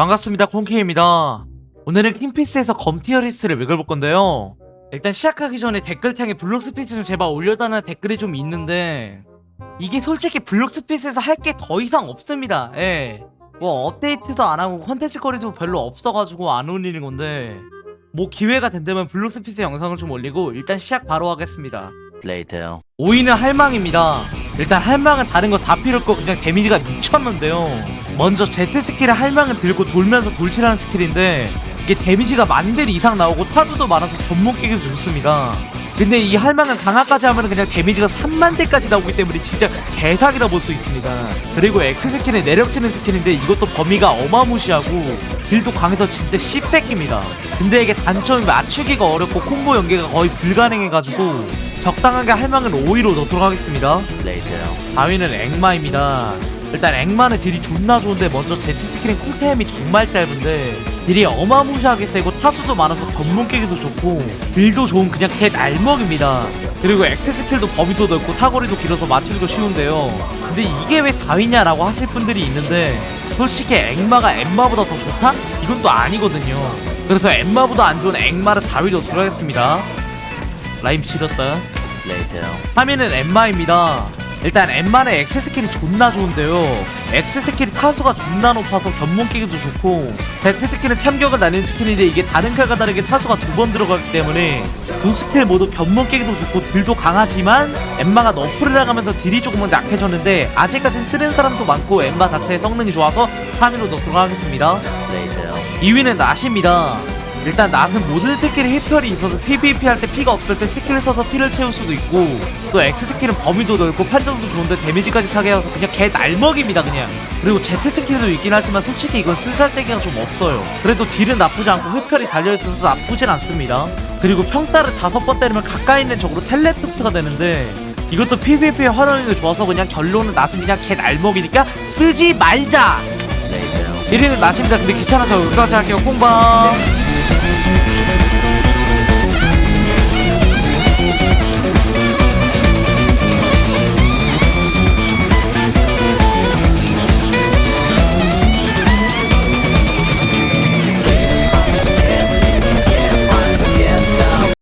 반갑습니다 콩케입니다 오늘은 킹피스에서 검티어 리스트를 읽어볼 건데요 일단 시작하기 전에 댓글창에 블록스피스 좀 제발 올려달라는 댓글이 좀 있는데 이게 솔직히 블록스피스에서 할 게 더 이상 없습니다 예. 뭐 업데이트도 안 하고 컨텐츠 거리도 별로 없어가지고 안 올리는 건데 뭐 기회가 된다면 블록스피스 영상을 좀 올리고 일단 시작 바로 하겠습니다 later. 오이는 할망입니다. 일단 할망은 다른 거 다 필요 없고 그냥 데미지가 미쳤는데요. 먼저 Z 스킬을 할망을 들고 돌면서 돌치라는 스킬인데 이게 데미지가 만들 이상 나오고 타수도 많아서 깨기도 좋습니다. 근데 이 할망은 강화까지 하면 그냥 데미지가 3만 대까지 나오기 때문에 진짜 개사기라 볼 수 있습니다. 그리고 X 스킬은 내력치는 스킬인데 이것도 범위가 어마무시하고 딜도 강해서 진짜 씹새끼입니다. 근데 이게 단점이 맞추기가 어렵고 콤보 연계가 거의 불가능해가지고 적당하게 할망은 5위로 넣도록 하겠습니다. 4위는 앵마입니다. 일단 앵마는 딜이 존나 좋은데 먼저 제트 스킬은 쿨타임이 정말 짧은데 딜이 어마무시하게 세고 타수도 많아서 견문 깨기도 좋고 딜도 좋은 그냥 개 날먹입니다. 그리고 엑스 스킬도 범위도 넓고 사거리도 길어서 맞추기도 쉬운데요. 근데 이게 왜 4위냐라고 하실 분들이 있는데 솔직히 앵마가 엠마보다 더 좋다? 이건 또 아니거든요. 그래서 엠마보다 안 좋은 앵마를 4위로 들어가겠습니다. 라임 치렀다. later. 3위는 엠마입니다. 일단 엠마는 X 스킬이 존나 좋은데요. X 스킬이 타수가 존나 높아서 견문 끼기도 좋고 Z 스킬은 참격을 날리는 스킬인데 이게 다른 칼과 다르게 타수가 두 번 들어가기 때문에 두 스킬 모두 견문 끼기도 좋고 딜도 강하지만 엠마가 너프를 나가면서 딜이 조금은 약해졌는데 아직까진 쓰는 사람도 많고 엠마 자체의 성능이 좋아서 3위로 넣도록 하겠습니다. later. 2위는 낫입니다. 일단 낫은 모든 스킬에 흡혈이 있어서 PVP 할 때 피가 없을 때 스킬을 써서 피를 채울 수도 있고 또 X 스킬은 범위도 넓고 판정도 좋은데 데미지까지 사게 해서 그냥 개 날먹입니다 그냥. 그리고 Z 스킬도 있긴 하지만 솔직히 이건 쓰잘데기가 좀 없어요. 그래도 딜은 나쁘지 않고 흡혈이 달려있어서 나쁘진 않습니다. 그리고 평타를 다섯 번 때리면 가까이 있는 적으로 텔레토프트가 되는데 이것도 PVP에 활용이 좋아서 그냥 결론은 낫은 그냥 개 날먹이니까 쓰지 말자! later. 1위는 낫입니다. 근데 귀찮아서 여기까지 할게요. 콩방 Thank